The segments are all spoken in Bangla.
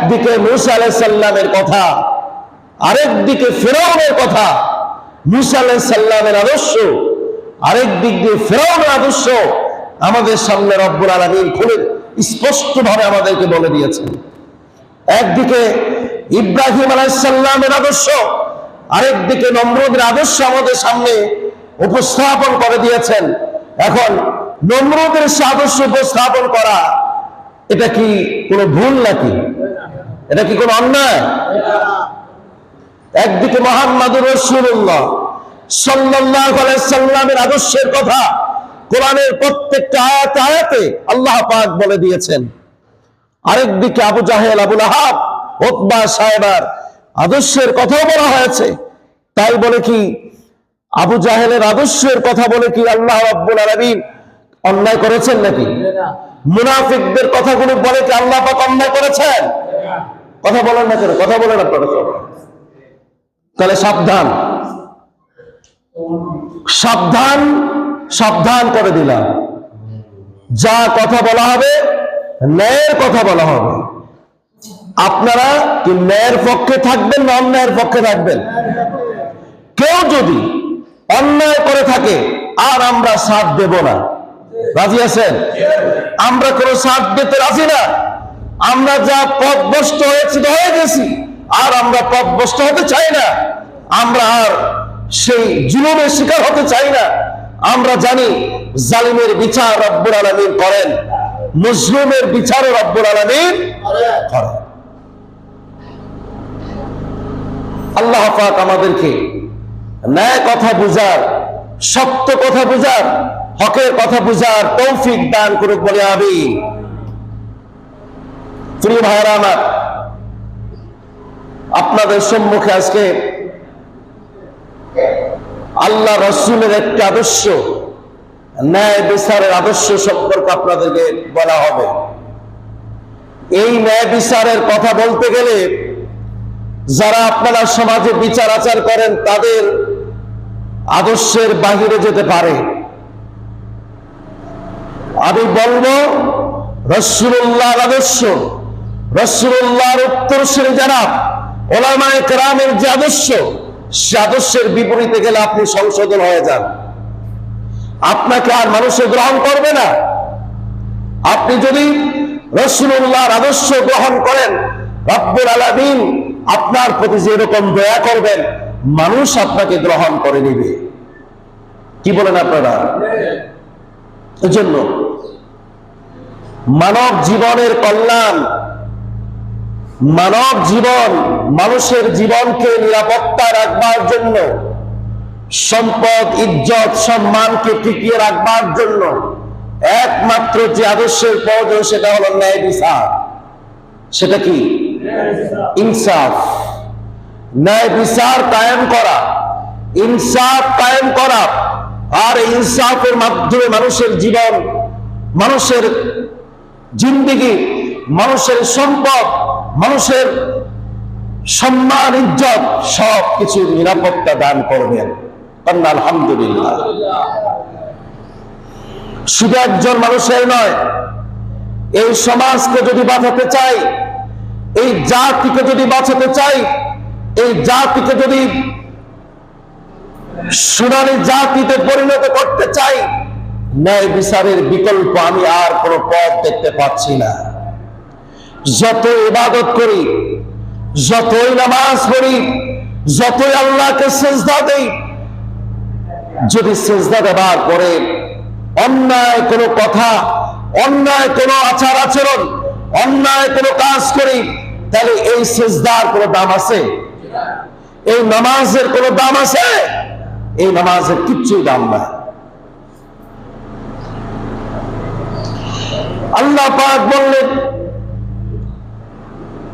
একদিকে মুসা আলাইসাল্লামের কথা আরেক দিকে ফেরাউনের কথা, মুসা আলাইসাল্লামের আদর্শ, আরেক দিক দিয়ে ফেরাউনের আদর্শ আমাদের সামনে রব্বুল আলমিন খুলে স্পষ্ট ভাবে আমাদেরকে বলে দিয়েছেন। একদিকে ইব্রাহিম আলাইসাল্লামের আদর্শ, আরেকদিকে নম্রদের আদর্শ আমাদের সামনে উপস্থাপন করে দিয়েছেন। এখন নমরুদের সে আদর্শ উপস্থাপন করা, এটা কি কোনো ভুল নাকি? এটা কি কোনো অন্যায়? একদিকে মোহাম্মদুর রসুল্লাহ সাল্লামের আদর্শের কথা কোরআনের প্রত্যেকটা আয়াতে আয়াতে আল্লাহ পাক বলে দিয়েছেন। আরেকদিকে আবু জাহেল আবুল আহাব ওতবা সাহেবার আদর্শের কথাও বলা হয়েছে। তাই বলে কি আবু জাহেলের আদর্শের কথা বলে কি আল্লাহ রাব্বুল আলামিন অন্যায় করেছেন নাকি? মুনাফিকদের কথাগুলো বলে কি আল্লাহ পাক অন্যায় করেছেন? কথা বলেন না কেন কথা বলেন আপনারা সব। তাহলে সাবধান। সাবধান সাবধান করে দিলাম। যা কথা বলা হবে, ন্যায়ের কথা বলা হবে। আপনারা কি ন্যায়ের পক্ষে থাকবেন না অন্যায়ের পক্ষে থাকবেন? কেউ যদি অন্যায় করে থাকে, আর আমরা সাথ দেব না। রাজি আছেন? আমরা কোনো সাথ দিতে রাজি না। আমরা যা পথভ্রষ্ট হয়েছি হয়ে গেছি, আর আমরা পথভ্রষ্ট হতে চাই না। আমরা আর সেই জুলুমের শিকার হতে চাই না। আমরা জানি জালিমের বিচার রব্বুল আলমিন করেন মুসলিমের বিচার রব্বুল আলমিন করেন। আল্লাহ পাক আমাদেরকে ন্যায় কথা বুঝার, সত্য কথা বুঝার, হকের কথা বুঝার তৌফিক দান করুক বলে আমি প্রিয় ভাইরা আমার, আপনাদের সম্মুখে আজকে আল্লাহ রসুলের একটি আদর্শ, ন্যায় বিচারের আদর্শ সম্পর্কে আপনাদেরকে বলা হবে। এই ন্যায় বিচারের কথা বলতে গেলে যারা আপনারা সমাজে বিচার আচার করেন, তাদের আদর্শের বাহিরে যেতে পারে। আমি বলব রসুল্লাহ আদর্শ রসুল্লাহর উত্তর শ্রেণি যারা, ওলামায় কেরামের যে আদর্শ, সে আদর্শের বিপরীতে গেলে আপনি সংশোধন হয়ে যান। আপনাকে আর মানুষে গ্রহণ করবে না। আপনি যদি রসুল্লাহর আদর্শ গ্রহণ করেন, রব্বুল আলামিন আপনার প্রতি যেরকম দয়া করবেন, মানুষ আপনাকে গ্রহণ করে নিবে। কি বলেন আপনারা? এজন্য মানব জীবনের কল্যাণ মানব জীবন মানুষের জীবনকে নিরাপত্তা রাখবার জন্য, সম্পদ, ইজ্জত, সম্মানকে টিকিয়ে রাখবার জন্য একমাত্র যে আদর্শের প্রয়োজন সেটা হলো ন্যায় বিচার। সেটা কি? ইনসাফ। ন্যায় বিচার কায়েম করা, ইনসাফ কায়েম করা, আর ইনসাফের মাধ্যমে মানুষের জীবন, মানুষের জিন্দিগি, মানুষের সম্পদ মানুষের সম্মান, ইজ্জত সব কিছু নিরাপত্তা দান করবেন। আলহামদুলিল্লাহ। শুধু একজন মানুষের নয়, এই সমাজকে যদি বাঁচাতে চাই, এই জাতিকে যদি বাঁচাতে চাই, এই জাতিকে যদি সোনালী জাতিতে পরিণত করতে চাই, ন্যায় বিচারের বিকল্প আমি আর কোনো পথ দেখতে পাচ্ছি না। যত ইবাদত করি, যতই নামাজ পড়ি, যতই আল্লাহকে সেজদা দেই, যদি সেজদা দেবার পরে অন্যায় কোনো কথা, অন্যায় কোনো আচার আচরণ, অন্যায় কোনো কাজ করি, তাহলে এই সেজদার কোনো দাম আছে? এই নামাজের কোনো দাম আছে? এই নামাজের কিচ্ছুই দাম নাই। আল্লাহ পাক বললেন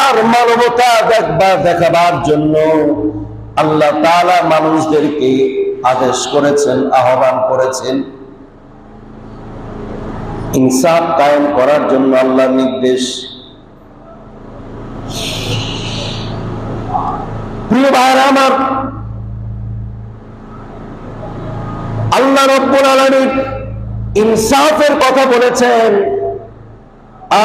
আর মানবতা দেখবার, দেখাবার জন্য আল্লাহ তাআলা মানুষদেরকে আদেশ করেছেন, আহ্বান করেছেন। ইনসাফ কায়েম করার জন্য আল্লাহ নির্দেশ। প্রিয় ভাইরা আমার, আল্লাহ রব্বুল আলামিন ইনসাফের কথা বলেছেন,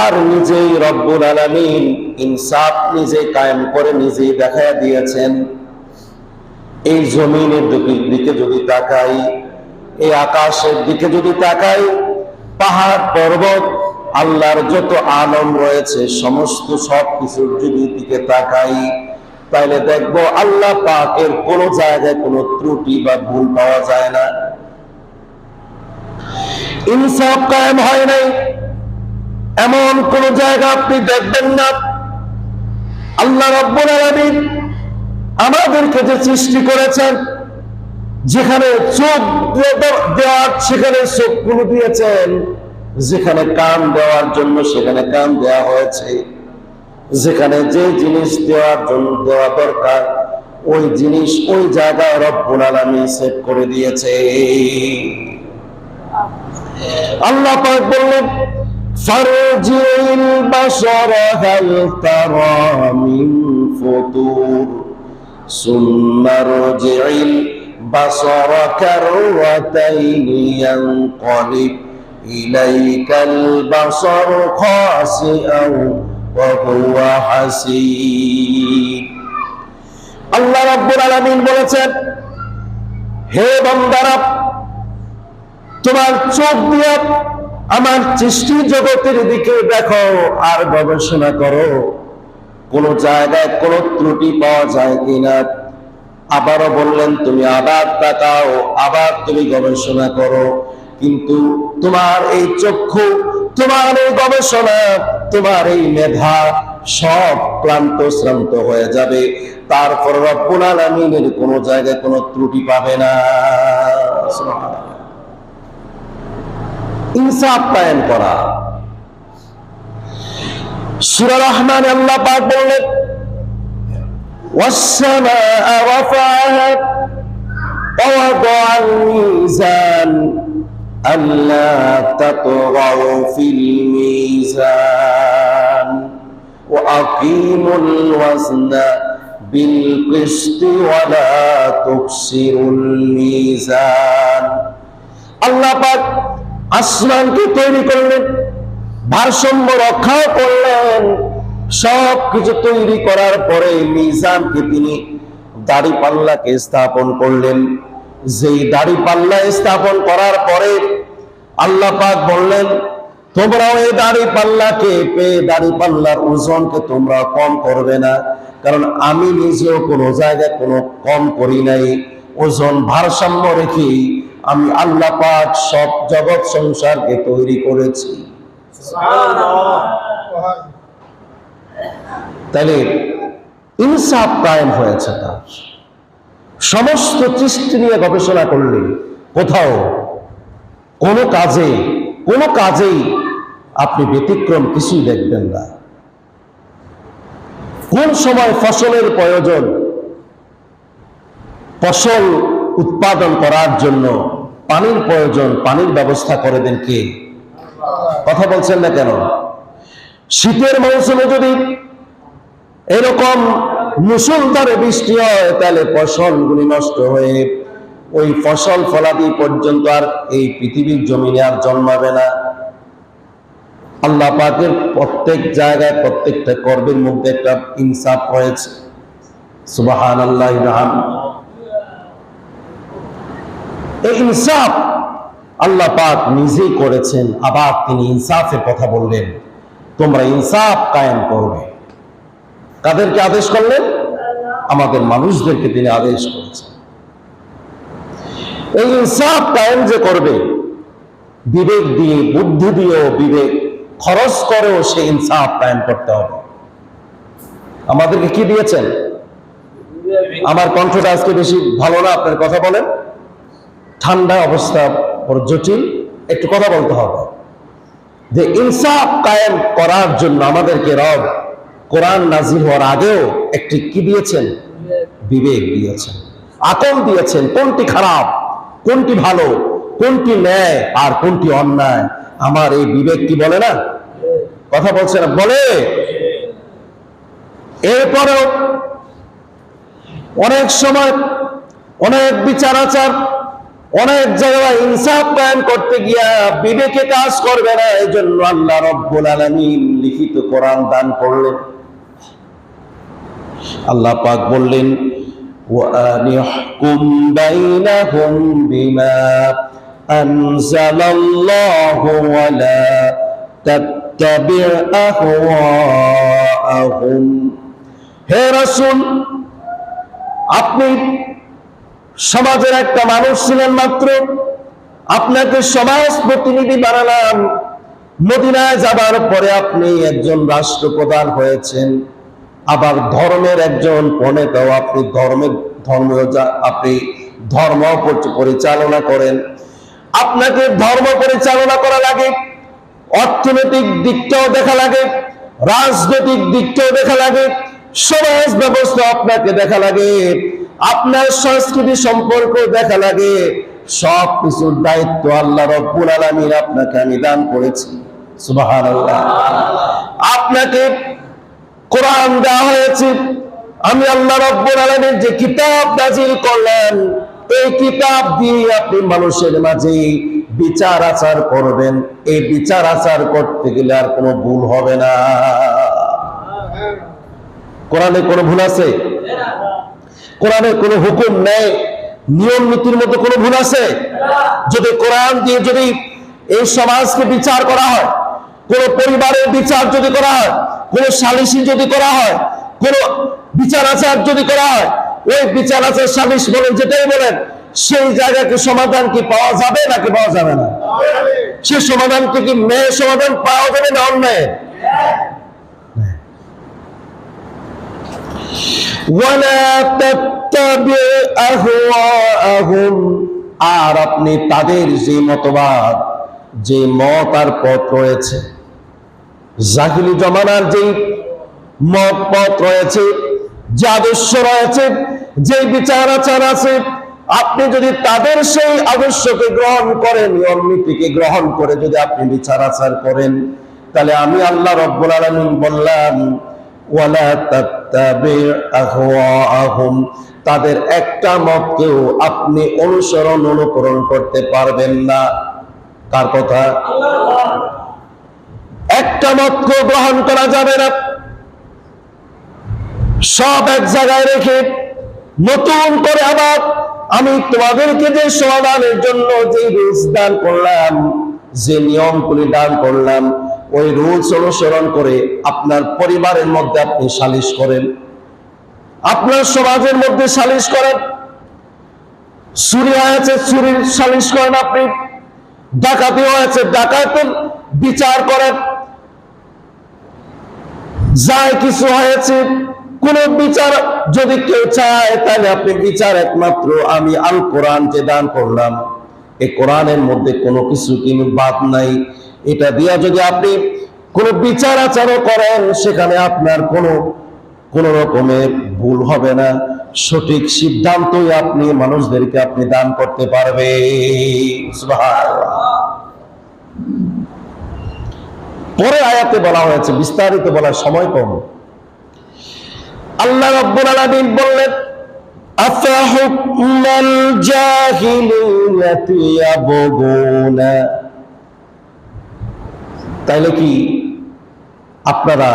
আর নিজেই রব্বুল আলামিন ইনসাফ নিজে কায়েম করে নিজেই দেখায় দিয়েছেন। এই জমিনের দিকে যদি তাকাই, এই আকাশের দিকে যদি তাকাই, পাহাড়, পর্বত, আল্লাহর যত আলম রয়েছে, সমস্ত সব কিছুর যদি দিকে তাকাই, তাইলে দেখব আল্লাহ পাকের কোনো জায়গায় কোনো ত্রুটি বা ভুল পাওয়া যায় না। ইনসাফ কায়েম হয় নাই। এমন কোন জায়গা আপনি দেখবেন না। আল্লাহ রব্বুল আলামিন আমাদেরকে যে সৃষ্টি করেছেন, যেখানে চোখ দেওয়ার, সেখানে চোখগুলো দিয়েছেন, যেখানে কান দেওয়ার জন্য সেখানে কান দেওয়া হয়েছে। যেখানে যে জিনিস দেওয়ার জন্য দেওয়া দরকার, ওই জিনিস ওই জায়গায় রব্বুল আলামিন সেট করে দিয়েছে। আল্লাহ পাক বললেন বাশার হাল তারা মিন ফুতুর। সুম্মা রজিল বাশার কাররাতাইন ইয়ানকালিব ইলাইকাল বাশার খাসিআন ওয়া হুয়া হাসিব আল্লাহ রাব্বুল আলামিন বলেছেন, হে বান্দারা, তোমার চোখ দিয়ে আমার সৃষ্টি জগতের দিকে দেখো আর গবেষণা করো। কোন জায়গায় কোন ত্রুটি পাওয়া যায় কিনা? আবারও বললেন, তুমি আবার তাকাও আবার তুমি গবেষণা করো। কিন্তু তোমার এই চক্ষু, তোমার এই গবেষণা, তোমার এই মেধা সব ক্লান্ত শ্রান্ত হয়ে যাবে। তারপর রব্বুল আলামিনের কোন জায়গায় কোনো ত্রুটি পাবে না। ইনসাফ কায়েম করা সূরা রহমান আল্লাহ পাক বললেন والسماء رفعها ووضع الميزان ألا تطغوا في الميزان وأقيموا الوزن بالقسط ولا تخسروا الميزان আল্লাহ পাক আসমানকে তৈরি করলেন, ভারসাম্য রক্ষাও করলেন। সব কিছু তৈরি করার পরে মিজানকে তিনি দাড়ি পাল্লাকে স্থাপন করলেন। যেই দাড়ি পাল্লা স্থাপন করার পরে আল্লাহ পাক বললেন, তোমরাও এই দাড়ি পাল্লাকে পেয়ে দাড়ি পাল্লার ওজনকে তোমরা কম করবে না, কারণ আমি নিজেও কোনো জায়গায় কোনো কম করি নাই। ওজন ভারসাম্য রেখে আমি আল্লাহ পাক সব জগৎ সংসারকে তৈরি করেছি। তাহলে ইনসাফ কায়েম হয়েছে তার। সমস্ত সৃষ্টি নিয়ে গবেষণা করলে কোথাও কোনো কাজে, কোনো কাজেই আপনি ব্যতিক্রম কিছুই দেখবেন না। কোন সময় ফসলের প্রয়োজন, ফসল উৎপাদন করার জন্য পানির প্রয়োজন, পানির ব্যবস্থা করে দেন কে? কথা বলছেন না কেন? শীতের মৌসুমে যদি এরকম মুসলধারে বৃষ্টি হয়, তাহলে ফসলগুলি নষ্ট হয়ে ওই ফসল ফলাদি পর্যন্ত আর এই পৃথিবীর জমিনে আর জন্মাবে না। আল্লাহ পাকের প্রত্যেক জায়গায় প্রত্যেকটা কর্মের মধ্যে একটা ইনসাফ রয়েছে। সুবাহান আল্লাহ এই ইনসাফ আল্লাহ পাক নিজেই করেছেন, আবার তিনি ইনসাফের কথা বললেন। তোমরা ইনসাফ কায়েম করবে। কাদেরকে আদেশ করলেন? আমাদের মানুষদেরকে তিনি আদেশ করেছেন। এই ইনসাফ কায়েম যে করবে, বিবেক দিয়ে, বুদ্ধি দিয়েও বিবেক, খরচ করেও সে ইনসাফ কায়েম করতে হবে। আমাদেরকে কি দিয়েছেন? আমার কণ্ঠটা আজকে বেশি ভালো না, আপনার কথা বলেন। ঠান্ডা অবস্থা বড় জটিল, একটু কথা বলতে হবে। যে ইনসাফ কায়েম করার জন্য আমাদেরকে রব কোরআন নাজির হওয়ার আগেও একটি কি দিয়েছেন? বিবেক দিয়েছেন। আকল দিয়েছেন, কোনটি খারাপ, কোনটি ভালো, কোনটি ন্যায় আর কোনটি অন্যায়। আমার এই বিবেক কি বলে না? কথা বলছে না? বলে। এরপরেও অনেক সময় অনেক বিচার আচার অনেক জায়গায় ইনসাফ কায়েম করতে গিয়া বিবেকে কাজ করবে না এই জন্য আল্লাহ রব্বুল আলমিন লিখিত কোরআন দান করলেন। আল্লাহ পাক বললেন হে রসুল, আপনি সমাজের একটা মানুষ ছিলেন মাত্র। আপনাকে সমাজ প্রতিনিধি বানালাম। মদিনায় যাবার পরে আপনি একজন রাষ্ট্রপ্রধান হয়েছেন। আবার ধর্মের একজন প্রণেতাও, আপনি ধর্মের ধর্ম আপনি ধর্ম পরিচালনা করেন। আপনাকে ধর্ম পরিচালনা করা লাগে, অর্থনৈতিক দিকটাও দেখা লাগে, রাজনৈতিক দিকটাও দেখা লাগে, সমাজ ব্যবস্থা আপনাকে দেখা লাগে। আপনার সংস্কৃতি সম্পর্ক দেখা লাগে। সব কিছুর দায়িত্ব আল্লাহ রব্বুল আলামিন আপনাকে আমি দান করেছি। আপনাকে কোরআন দেওয়া হয়েছে। আমি আল্লাহ রব্বুল আলামিন যে কিতাব নাজিল করলেন, এই কিতাব দিয়ে আপনি মানুষের মাঝে বিচার আচার করবেন। এই বিচার আচার করতে গেলে আর কোনো ভুল হবে না। কোরআনে কোনো ভুল আছে? কোরআনের কোনো হুকুম নেই, নিয়ম নীতির মধ্যে কোনো ভুল আছে? যদি কোরআন দিয়ে যদি এই সমাজকে বিচার করা হয়, কোন পরিবারের বিচার যদি করা হয়, কোন সালিসি যদি করা হয়, কোন বিচার আচার যদি করা হয়, ওই বিচার আচার সালিস বলেন, যেটাই বলেন, সেই জায়গাকে সমাধান কি পাওয়া যাবে নাকি পাওয়া যাবে না? সে সমাধানকে কি মেয়ে সমাধান পাওয়া যাবে না অন্যায়? আর আপনি তাদের যে মতবাদ, যে মত আর পথ রয়েছে, জাহিলি জমানার যে মত পথ রয়েছে, যে আদর্শ রয়েছে, যে বিচার আচার আছে, আপনি যদি তাদের সেই আদর্শকে গ্রহণ করেন নিয়ম নীতিকে গ্রহণ করে যদি আপনি বিচার আচার করেন, তাহলে আমি আল্লাহ রব্বুল আলমিন বললাম তাদের একটা মতকেও আপনি অনুসরণ অনুকরণ করতে পারবেন না। কার কথা? একটা মতকেও গ্রহণ করা যাবে না। সব এক জায়গায় রেখে নতুন করে আবার আমি তোমাদেরকে যে সমাধানের জন্য যে রুলস দান করলাম, যে নিয়মগুলি দান করলাম ওই রুলস অনুসরণ করে আপনার পরিবারের মধ্যে আপনি সালিশ করেন। আপনার সমাজের মধ্যে সালিশ করেন। চুরি হয়েছে চুরির সালিশ করেন আপনি। ডাকাতি হয়েছে ডাকাতের বিচার করেন। যাই কিছু হয়েছে কোন বিচার যদি কেউ চায়, তাহলে আপনি বিচার একমাত্র আমি আল কোরআন যে দান করলাম। এই কোরআনের মধ্যে কোনো কিছু কিন্তু বাদ নাই। এটা দিয়া যদি আপনি কোনো বিচার আচারও করেন, সেখানে আপনার কোনো, কোন রকমের ভুল হবে না। সঠিক সিদ্ধান্তই আপনি, মানুষদেরকে আপনি দান করতে পারবে পরে আয়াতে বলা হয়েছে, বিস্তারিত বলার সময় কম। আল্লাহ রাব্বুল আলামিন বললেন আফাহুকমাল জাহিলিয়াতি ইয়াবগুনা? তাইলে কি আপনারা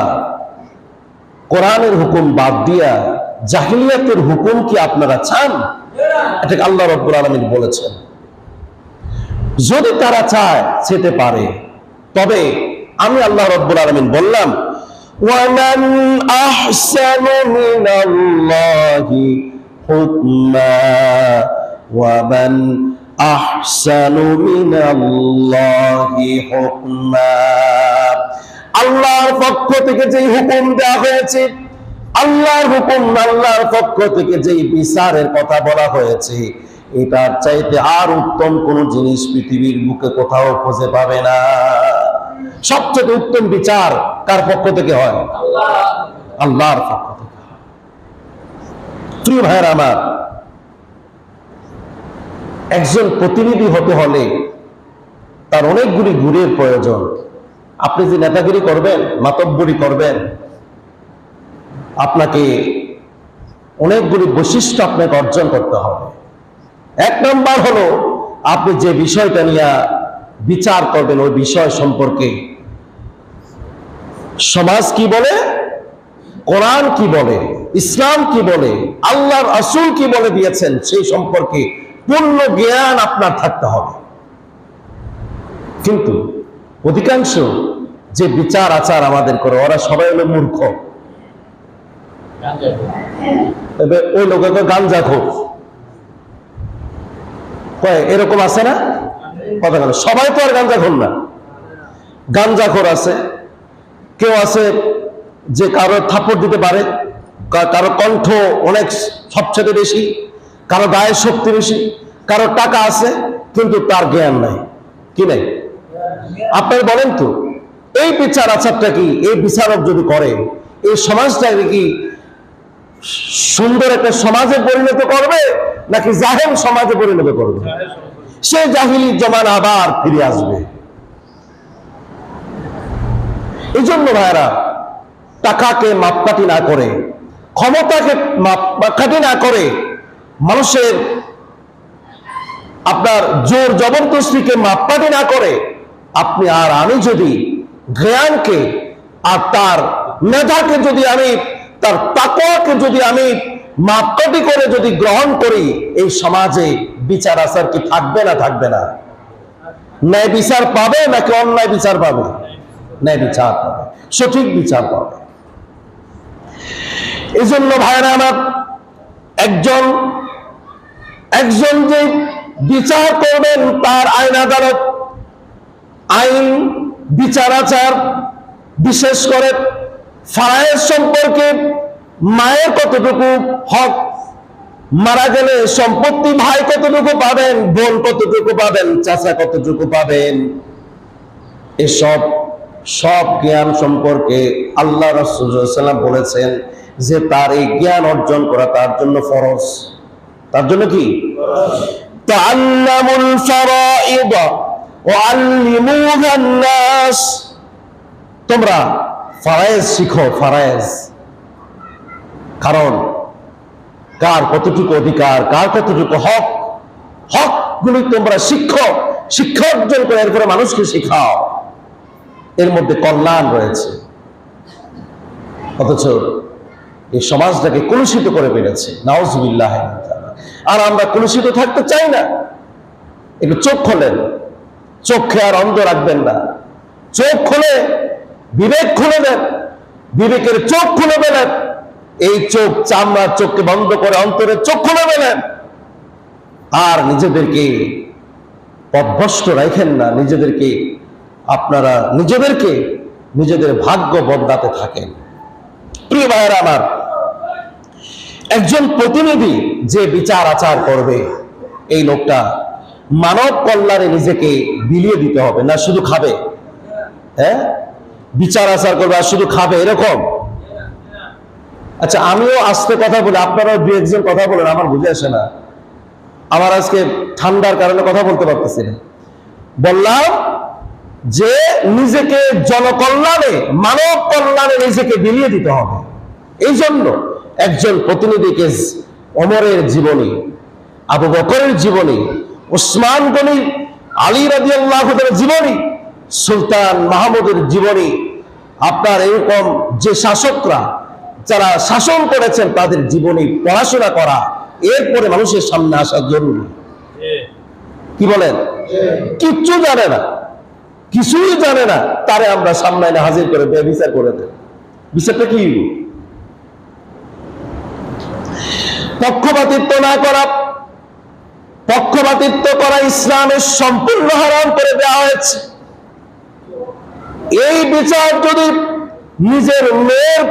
কোরআনের হুকুম বাদ দিয়া জাহিলিয়াতের হুকুম কি আপনারা চান এটাকে আল্লাহ রব্বুল আলামিন বলেছেন যদি তারা চায় যেতে পারে তবে আমি আল্লাহ রব্বুল আলামিন বললাম ومن أحسن من الله حكما ومن আহসানু মিনাল্লাহি হুকমা। আল্লাহর পক্ষ থেকে যেই হুকুম দেওয়া হয়েছে, আল্লাহর হুকুম আল্লাহর পক্ষ থেকে যেই বিচারের কথা বলা হয়েছে, এটার চাইতে আর উত্তম কোন জিনিস পৃথিবীর বুকে কোথাও খুঁজে পাবে না। সবচেয়ে উত্তম বিচার কার পক্ষ থেকে হয়? আল্লাহর পক্ষ থেকে প্রিয় ভাইয়ের আমার একজন প্রতিনিধি হতে হলে তার অনেকগুলি গুণের প্রয়োজন। আপনি যে নেতাগিরি করবেন, মাতব্বরি করবেন, আপনাকে অনেকগুলি বৈশিষ্ট্য আপনাকে অর্জন করতে হবে। এক নম্বর হলো, আপনি যে বিষয়টা নিয়ে বিচার করবেন, ওই বিষয় সম্পর্কে সমাজ কি বলে? কোরআন কি বলে? ইসলাম কি বলে? আল্লাহর আসুল কি বলে দিয়েছেন সেই সম্পর্কে পূর্ণ জ্ঞান আপনার থাকতে হবে। কিন্তু অধিকাংশ যে বিচার আচার আমাদের করে, ওরা সবাই হলো মূর্খ। ওই লোকে গাঞ্জা খোর। কয়, এরকম আছে না? কথা গেল সবাই তো আর গাঞ্জা খোর না। গাঞ্জা খোর আছে। কেউ আছে যে কারও থাপ্পড় দিতে পারে কারও কণ্ঠ অনেক সবচেয়ে বেশি। কারও গায়ের শক্তি বেশি, কারও টাকা আছে, কিন্তু তার জ্ঞান নাই। কি নাই আপনার বলেন তো, এই বিচার আচারটা কি, এই বিচারক যদি করে, এই সমাজটাকে কি সুন্দর একটা সমাজে পরিণত করবে, নাকি জাহেল সমাজে পরিণত করবে? সে জাহিলি জমান আবার ফিরে আসবে। এই জন্য ভাইরা টাকাকে মাপকাঠি না করে, ক্ষমতাকে মাপকাঠি না করে মানুষের আপনার জোর জবরদস্তিকে মাপকাঠি না করে আপনি আর আমি যদি জ্ঞানকে আর তার মেধাকে যদি আমি, তার তাকওয়াকে যদি আমি মাপকাঠি করে যদি গ্রহণ করি, এই সমাজে বিচার আচার কি থাকবে না থাকবে না? ন্যায় বিচার পাবে নাকি অন্যায় বিচার পাবে? ন্যায় বিচার পাবে, সঠিক বিচার পাবে। এই জন্য ভাইরা আমার একজন একজন যে বিচার করবেন তার আইন আদালত, আইন বিচার আচার বিশেষ করে ফারায়ের সম্পর্কে মায়ের কতটুকু হক, মারা গেলে সম্পত্তি ভাই কতটুকু পাবেন, বোন কতটুকু পাবেন, চাচা কতটুকু পাবেন, এসব সব জ্ঞান সম্পর্কে আল্লাহ রসুল্লাম বলেছেন যে তার এই জ্ঞান অর্জন করা তার জন্য ফরজ। তার জন্য কি? তোমরা ফারায়েজ শিখো, ফারায়েজ। কারণ কার কতটুকু অধিকার, কার কতটুকু হক? হক গুলি তোমরা শিক্ষো শিক্ষা অর্জন করে এরপরে মানুষকে শিখাও। এর মধ্যে কল্যাণ রয়েছে। অথচ এই সমাজটাকে কলুষিত করে ফেলেছে। নাওজবিল্লাহ আর আমরা কলুষিত থাকতে চাই না। একটু চোখ খোলেন। চোখে আর অন্ধ রাখবেন না। চোখ খুলে বিবেক খুলে দেন। বিবেকের চোখ খুলে ফেলেন। এই চোখ চামড়ার চোখকে বন্ধ করে অন্তরের চোখ খুলে ফেলেন। আর নিজেদেরকে পদভষ্ট রাখেন না। নিজেদেরকে, আপনারা নিজেদেরকে নিজেদের ভাগ্য বদলাতে থাকেন। প্রিয় ভাইয়েরা আমার একজন প্রতিনিধি যে বিচার আচার করবে, এই লোকটা মানব কল্যাণে নিজেকে বিলিয়ে দিতে হবে না শুধু খাবে। হ্যাঁ? বিচার আচার করবে আর শুধু খাবে, এরকম? আচ্ছা আমিও আস্তে কথা বলি, আপনারাও দু একজন কথা বলেন, আমার বুঝে আসে না। আমার আজকে ঠান্ডার কারণে কথা বলতে পারতেছি না। বললাম যে নিজেকে জনকল্যাণে, মানব কল্যাণে নিজেকে বিলিয়ে দিতে হবে। এই জন্য একজন প্রতিনিধিকে অমরের জীবনী, আবু বকরের জীবনী ওসমান গনি আলী রাজি আল্লাহের জীবনী, সুলতান মাহমুদের জীবনী। আপনার এরকম যে শাসকরা, যারা শাসন করেছেন তাদের জীবনী পড়াশোনা করা, এরপরে মানুষের সামনে আসা জরুরি। কি বলেন? কিচ্ছু জানে না। কিছুই জানে না। তারে আমরা সামনে হাজির করে বিচার করে দেয় বিচারটা কি পক্ষপাতিত্ব না করা, পক্ষপাতিত্ব করা ইসলামের সম্পূর্ণ হারাম করে দেওয়া হয়েছে। এই বিচার যদি নিজের মেয়ের,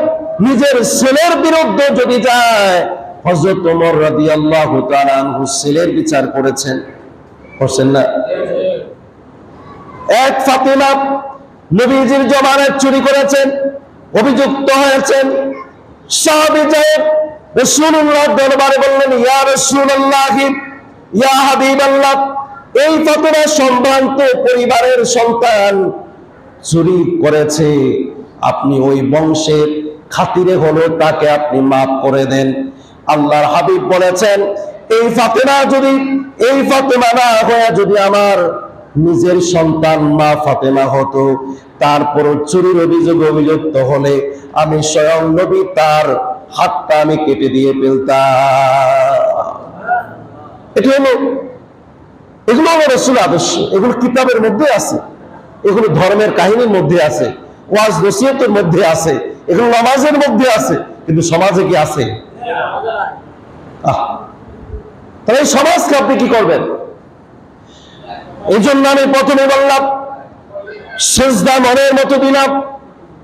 নিজের ছেলের বিরুদ্ধে যদি যায় হজরত ওমর তাআলা আনহু ছেলের বিচার করেছেন। করছেন না? এক নবীজির জমানায় চুরি করেছেন, অভিযুক্ত হয়েছেন। সাহাবী রাসূলুল্লাহ দরবারে বললেন, ইয়া রাসূলুল্লাহ, ইয়া হাবিবাল্লাহ, এই ফাতেমা সম্ভ্রান্ত পরিবারের সন্তান চুরি করেছে। আপনি ওই বংশের খাতিরে হলো, তাকে আপনি মাফ করে দেন। আল্লাহর হাবিব বলেছেন, এই ফাতেমা যদি, এই ফাতেমা না হয়ে যদি আমার নিজের সন্তান মা ফাতেমা হতো তারপর চুরির অভিযোগ অভিযুক্ত হলে আমি স্বয়ং নবী তার হাতটা আমি কেটে দিয়ে ফেলতাম। এটা হলো, এগুলো হলো রসুল আদর্শ। এগুলো কিতাবের মধ্যে আছে। এগুলো ধর্মের কাহিনীর মধ্যে আছে। ওয়াজ নসিহতের মধ্যে আছে। এগুলো নামাজের মধ্যে আছে। কিন্তু সমাজে কি আছে? তাহলে এই সমাজকে আপনি কি করবেন? এই জন্য আমি প্রথমে বললাম, সেজদা মনের মতো দিলাম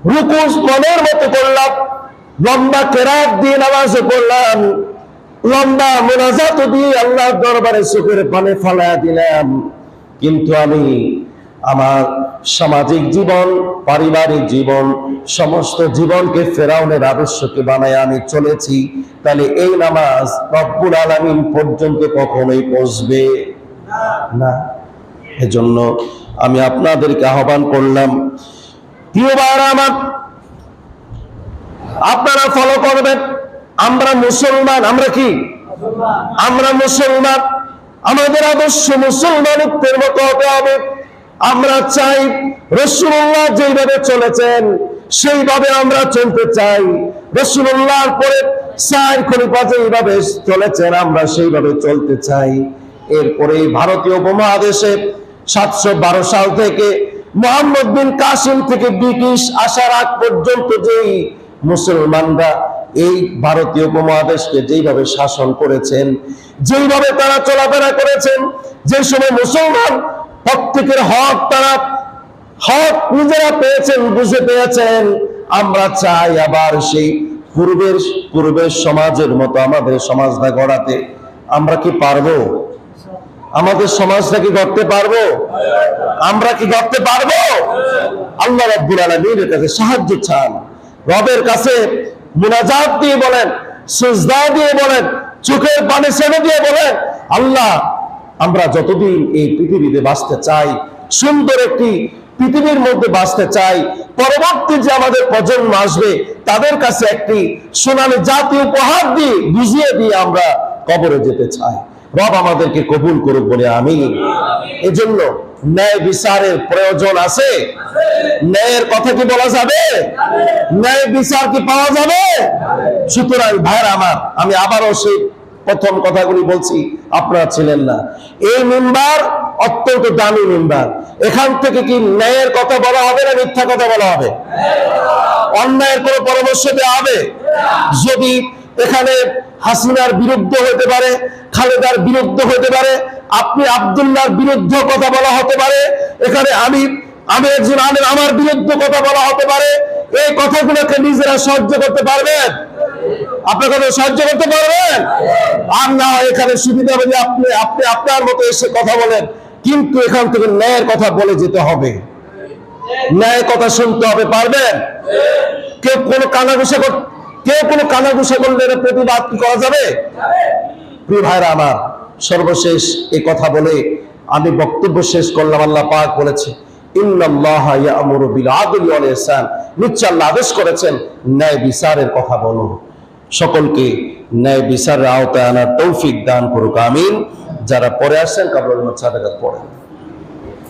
রুকুস মনের মতো করলাম লম্বা কেরাত দিয়ে নামাজে পড়লাম। লম্বা মোনাজাত দিয়ে আল্লাহর দরবারে চোখের পানে ফালায়া দিলাম। কিন্তু আমি আমার সামাজিক জীবন, পারিবারিক জীবন, সমস্ত জীবনকে ফেরাউনের আদর্শকে বানায় আমি চলেছি। তাহলে এই নামাজ রব্বুল আলামিন পর্যন্ত কখনোই পৌঁছবে না। এজন্য আমি আপনাদেরকে আহ্বান করলাম প্রিয়বার আমার আপনারা ফলো করবেন। আমরা মুসলমান, আমরা কি? আমরা মুসলমান। আমাদের আদর্শ মুসলমানিত্বের মতো হতে হবে। আমরা চাই রসুল্লাহ যেভাবে চলেছেন, সেইভাবে আমরা চলতে চাই। রসুল্লাহর পরে চাই খলিফা যেইভাবে চলেছেন, আমরা সেইভাবে চলতে চাই। এরপরে ভারতীয় উপমহাদেশে সাতশো বারো সাল থেকে মোহাম্মদ বিন কাসিম থেকে ব্রিটিশ আসার আগ পর্যন্ত যেই মুসলমানরা এই ভারতীয় উপমহাদেশকে যেইভাবে শাসন করেছেন, যেইভাবে তারা চলাফেরা করেছেন, যে সময় মুসলমান প্রত্যেকের হক তারা, হক নিজেরা পেয়েছেন, বুঝে পেয়েছেন, আমরা চাই আবার সেই পূর্বের পূর্বের সমাজের মতো আমাদের সমাজটা গড়াতে। আমরা কি পারব? আমাদের সমাজটা কি গড়তে পারব? আমরা কি গড়তে পারব? আল্লাহ রাব্বুল আলামিনের কাছে সাহায্য চান। রবের কাছে মুনাজাত দিয়ে বলেন, সুজদা দিয়ে বলেন, চোখের পানি ছেড়ে দিয়ে বলেন, আল্লাহ, আমরা যতদিন এই পৃথিবীতে বাঁচতে চাই, সুন্দর একটি পৃথিবীর মধ্যে বাঁচতে চাই, পরবর্তী যে আমাদের প্রজন্ম আসবে, তাদের কাছে একটি সোনালী জাতি উপহার দিয়ে, বুঝিয়ে দিয়ে আমরা কবরে যেতে চাই। রব আমাদেরকে কবুল করুক বলে আমি এজন্য ন্যায় বিচারের প্রয়োজন আছে। ন্যায়ের কথা কি বলা যাবে? ন্যায় বিচার কি পাওয়া যাবে? সুতরাং ভাইয়ের আমার, আমি আবারও সেই প্রথম কথাগুলি বলছি, আপনারা ছিলেন না। এই মেম্বার অত্যন্ত দামি মেম্বার। এখান থেকে কি ন্যায়ের কথা বলা হবে না মিথ্যা কথা বলা হবে? অন্যায়ের কোনো পরামর্শ দেওয়া হবে? যদি এখানে হাসিনার বিরুদ্ধে হতে পারে, খালেদার বিরুদ্ধ হতে পারে, আপনি আব্দুল্লাহর বিরুদ্ধে কথা বলা হতে পারে, এখানে আমি আমি একজন আলেম, আমার বিরুদ্ধে কথা বলা হতে পারে, এই কথাগুলোকে নিজেরা সহ্য করতে পারবেন? আপনার কথা সহ্য করতে পারবেন? আর না, এখানে সুবিধা হবে আপনি আপনি, আপনার মতো এসে কথা বলেন, কিন্তু এখান থেকে ন্যায়ের কথা বলে যেতে হবে। কথা শুনতে হবে, পারবেন? কেউ কোনো কানাঘুষা কর কেউ কোনো কানাঘুষা করলে এর প্রতিবাদ কি করা যাবে? প্রিয় ভাইরা আমার, সর্বশেষ এই কথা বলে আমি বক্তব্য শেষ করলাম, আল্লাহ পাক বলেছে আদেশ করেছেন, ন্যায় বিচারের কথা বলো সকলকে ন্যায় বিচারের আওতায় আনার তৌফিক দান করুক, আমিন। যারা পরে আসছেন, কাবুল পড়েন।